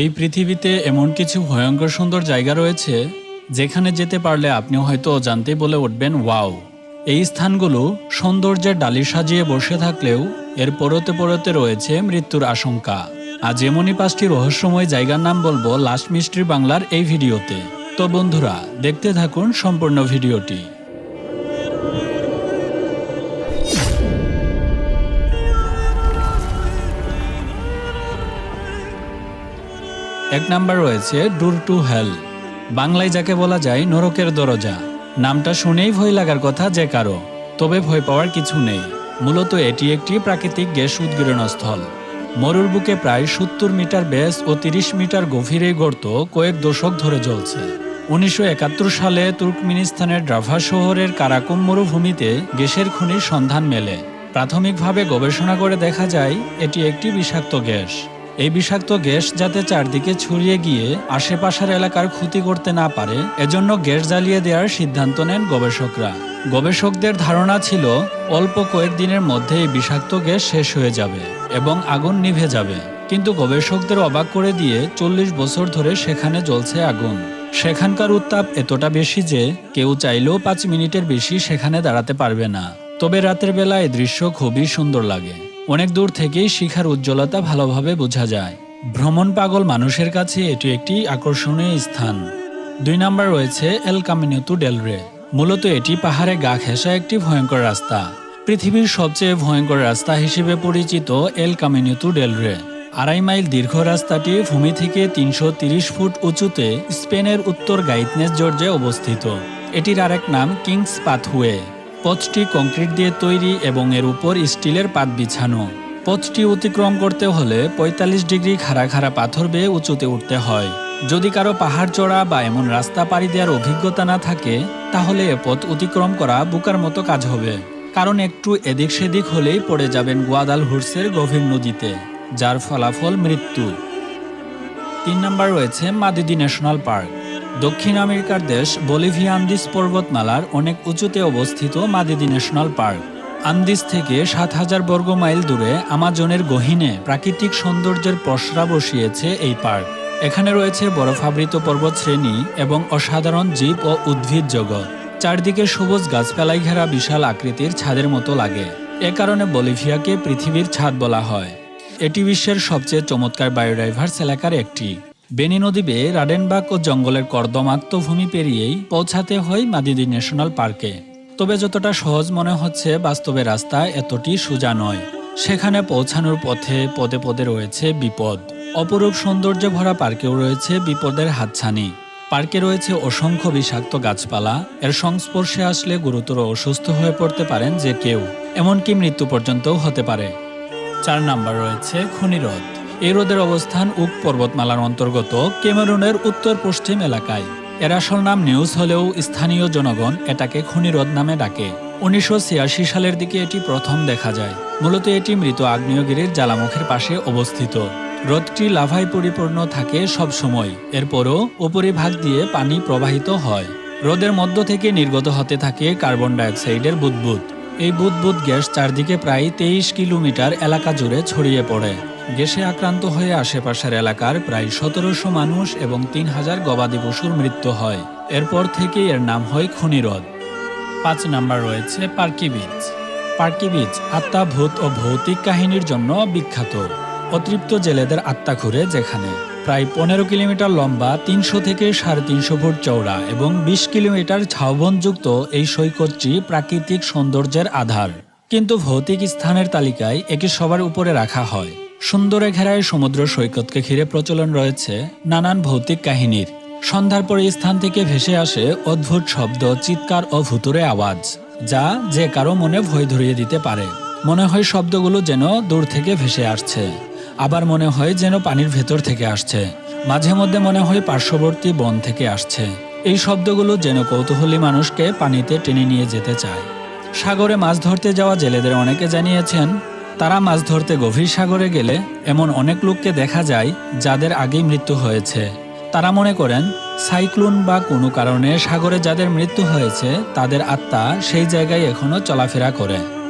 এই পৃথিবীতে এমন কিছু ভয়ঙ্কর সুন্দর জায়গা রয়েছে, যেখানে যেতে পারলে আপনি হয়তো অজান্তে বলে উঠবেন, ওয়াও। এই স্থানগুলো সৌন্দর্যের ডালি সাজিয়ে বসে থাকলেও এর পরতে পরতে রয়েছে মৃত্যুর আশঙ্কা। আজ এমনই পাঁচটি রহস্যময় জায়গার নাম বলব লাস্ট মিস্ট্রি বাংলার এই ভিডিওতে। তো বন্ধুরা, দেখতে থাকুন সম্পূর্ণ ভিডিওটি। এক নাম্বার রয়েছে ডুর টু হেল বাংলায় যাকে বলা যায়, নরকের দরজা। নামটা শুনেই ভয় লাগার কথা যে কারও, তবে ভয় পাওয়ার কিছু নেই। মূলত এটি একটি প্রাকৃতিক গ্যাস উদ্গীরণ স্থল মরুর বুকে প্রায় সত্তর মিটার ব্যাস ও তিরিশ মিটার গভীরে গর্ত কয়েক দশক ধরে জ্বলছে। উনিশশো একাত্তর সালে তুর্কমিনিস্তানের ড্রাভা শহরের কারাকুম মরুভূমিতে গ্যাসের খনির সন্ধান মেলে। প্রাথমিকভাবে গবেষণা করে দেখা যায়, এটি একটি বিষাক্ত গ্যাস। এই বিষাক্ত গ্যাস যাতে চারদিকে ছড়িয়ে গিয়ে আশেপাশের এলাকার ক্ষতি করতে না পারে, এজন্য গ্যাস জ্বালিয়ে দেওয়ার সিদ্ধান্ত নেন গবেষকরা। গবেষকদের ধারণা ছিল, অল্প কয়েকদিনের মধ্যে এই বিষাক্ত গ্যাস শেষ হয়ে যাবে এবং আগুন নিভে যাবে। কিন্তু গবেষকদের অবাক করে দিয়ে চল্লিশ বছর ধরে সেখানে জ্বলছে আগুন। সেখানকার উত্তাপ এতটা বেশি যে কেউ চাইলেও পাঁচ মিনিটের বেশি সেখানে দাঁড়াতে পারবে না। তবে রাতের বেলা এই দৃশ্য খুবই সুন্দর লাগে। অনেক দূর থেকেই শিখার উজ্জ্বলতা ভালোভাবে বোঝা যায়। ভ্রমণ পাগল মানুষের কাছে এটি একটি আকর্ষণীয় স্থান। দুই নাম্বার রয়েছে এল কামিনিতু ডেলরে মূলত এটি পাহাড়ে গা ঘেঁষা একটি ভয়ঙ্কর রাস্তা। পৃথিবীর সবচেয়ে ভয়ঙ্কর রাস্তা হিসেবে পরিচিত এল কামিনিতু ডেলরে আড়াই মাইল দীর্ঘ রাস্তাটি ভূমি থেকে তিনশো ফুট উঁচুতে স্পেনের উত্তর গাইতনেস জর্জে অবস্থিত। এটির আরেক নাম কিংস পাথওয়ে। পথটি কংক্রিট দিয়ে তৈরি এবং এর উপর স্টিলের পাত বিছানো। পথটি অতিক্রম করতে হলে ৪৫ ডিগ্রি খাড়া খাড়া পাথর বেয়ে উঁচুতে উঠতে হয়। যদি কারও পাহাড় চড়া বা এমন রাস্তা পাড়ি দেওয়ার অভিজ্ঞতা না থাকে, তাহলে এ পথ অতিক্রম করা বুকার মতো কাজ হবে। কারণ একটু এদিক সেদিক হলেই পড়ে যাবেন গোয়াদাল হুর্সের গভীর নদীতে, যার ফলাফল মৃত্যু। তিন নম্বর রয়েছে মাদিদি ন্যাশনাল পার্ক। দক্ষিণ আমেরিকার দেশ বলিভিয়া আন্দিস পর্বতমালার অনেক উঁচুতে অবস্থিত মাদিদি ন্যাশনাল পার্ক। আন্দিস থেকে সাত হাজার বর্গ মাইল দূরে আমাজনের গহীনে প্রাকৃতিক সৌন্দর্যের পসরা বসিয়েছে এই পার্ক। এখানে রয়েছে বরফাবৃত পর্বত শ্রেণি এবং অসাধারণ জীব ও উদ্ভিদ জগৎ। চারদিকে সবুজ গাছপালাই ঘেরা বিশাল আকৃতির ছাদের মতো লাগে। এ কারণে বলিভিয়াকে পৃথিবীর ছাদ বলা হয়। এটি বিশ্বের সবচেয়ে চমৎকার বায়োডাইভার্স এলাকার একটি। বেনি নদী বেয়ে রাডেনবাগ ও জঙ্গলের কর্দমাক্ত ভূমি পেরিয়েই পৌঁছাতে হয় মাদিদি ন্যাশনাল পার্কে। তবে যতটা সহজ মনে হচ্ছে, বাস্তবে রাস্তা এতটি সোজা নয়। সেখানে পৌঁছানোর পথে পদে পদে রয়েছে বিপদ। অপরূপ সৌন্দর্যে ভরা পার্কেও রয়েছে বিপদের হাতছানি। পার্কে রয়েছে অসংখ্য বিষাক্ত গাছপালা। এর সংস্পর্শে আসলে গুরুতর অসুস্থ হয়ে পড়তে পারেন যে কেউ। এমনকি মৃত্যু পর্যন্তও হতে পারে। চার নাম্বার রয়েছে খনি হ্রদ এই অবস্থান উক পর্বতমালার অন্তর্গত কেমেরুনের উত্তর পশ্চিম এলাকায়। এর আসল নাম নিউজ হলেও স্থানীয় জনগণ এটাকে খনি হ্রদ নামে ডাকে। উনিশশো ছিয়াশি সালের দিকে এটি প্রথম দেখা যায়। মূলত এটি মৃত আগ্নেয়গিরির জ্বালামুখের পাশে অবস্থিত। হ্রদটি লাভায় পরিপূর্ণ থাকে সব সময়। এরপরও উপরিভাগ দিয়ে পানি প্রবাহিত হয়। হ্রদের মধ্য থেকে নির্গত হতে থাকে কার্বন ডাইঅক্সাইডের বুদবুদ। এই বুদবুদ গ্যাস চারদিকে প্রায় তেইশ কিলোমিটার এলাকা জুড়ে ছড়িয়ে পড়ে। গ্যাসে আক্রান্ত হয়ে আশেপাশের এলাকার প্রায় সতেরোশো মানুষ এবং তিন হাজার গবাদি পশুর মৃত্যু হয়। এরপর থেকে এর নাম হয় খনিরদ পাঁচ নাম্বার রয়েছে পার্কি বিচ। পার্কি বিচ আত্মা ভূত ও ভৌতিক কাহিনীর জন্য বিখ্যাত। অতৃপ্ত জেলেদের আত্মা ঘুরে যেখানে প্রায় পনেরো কিলোমিটার লম্বা, তিনশো থেকে সাড়ে তিনশো ফুট চওড়া এবং বিশ কিলোমিটার ঝাউবনযুক্ত এই সৈকতটি প্রাকৃতিক সৌন্দর্যের আধার। কিন্তু ভৌতিক স্থানের তালিকায় একে সবার উপরে রাখা হয়। সুন্দরে ঘেরায় সমুদ্র সৈকতকে ঘিরে প্রচলন রয়েছে নানান ভৌতিক কাহিনীর। সন্ধ্যার পরে স্থান থেকে ভেসে আসে অদ্ভুত শব্দ, চিৎকার ও ভুতুরে আওয়াজ, যা যে কারও মনে ভয় ধরিয়ে দিতে পারে। মনে হয় শব্দগুলো যেন দূর থেকে ভেসে আসছে। আবার মনে হয় যেন পানির ভেতর থেকে আসছে। মাঝে মধ্যে মনে হয় পার্শ্ববর্তী বন থেকে আসছে। এই শব্দগুলো যেন কৌতূহলী মানুষকে পানিতে টেনে নিয়ে যেতে চায়। সাগরে মাছ ধরতে যাওয়া জেলেদের অনেকে জানিয়েছেন, তারা মাছ ধরতে গভীর সাগরে গেলে এমন অনেক লোককে দেখা যায় যাদের আগেই মৃত্যু হয়েছে। তারা মনে করেন, সাইক্লোন বা কোনো কারণে সাগরে যাদের মৃত্যু হয়েছে, তাদের আত্মা সেই জায়গায় এখনও চলাফেরা করে।